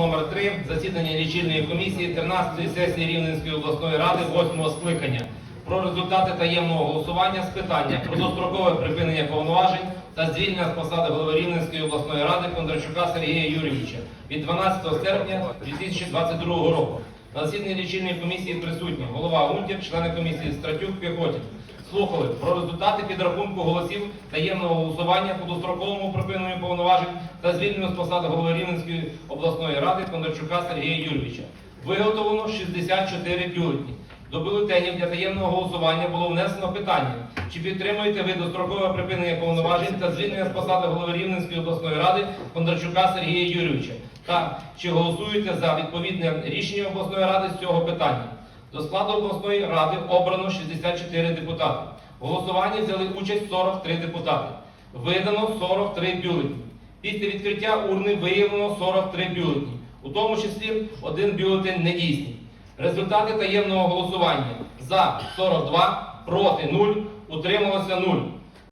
номер 3 засідання лічильної комісії 13-ї сесії Рівненської обласної ради 8-го скликання про результати таємного голосування з питання про дострокове припинення повноважень та звільнення з посади голови Рівненської обласної ради Кондрачука Сергія Юрійовича від 12 серпня 2022 року. На засіданні лічильної комісії присутні голова Унтєв, члени комісії Стратюк, Піхотін. Слухали про результати підрахунку голосів таємного голосування по достроковому припиненню повноважень та звільненню з посади голови Рівненської обласної ради Кондрачука Сергія Юрійовича. Виготовлено 64 бюлетні. До бюлетенів для таємного голосування було внесено питання, чи підтримуєте ви дострокове припинення повноважень та звільнення з посади голови Рівненської обласної ради Кондрачука Сергія Юрійовича, та чи голосуєте за відповідне рішення обласної ради з цього питання. До складу обласної ради обрано 64 депутати. В голосуванні взяли участь 43 депутати. Видано 43 бюлетні. Після відкриття урни виявлено 43 бюлетні, у тому числі один бюлетень недійсний. Результати таємного голосування за 42, проти 0, утрималося 0.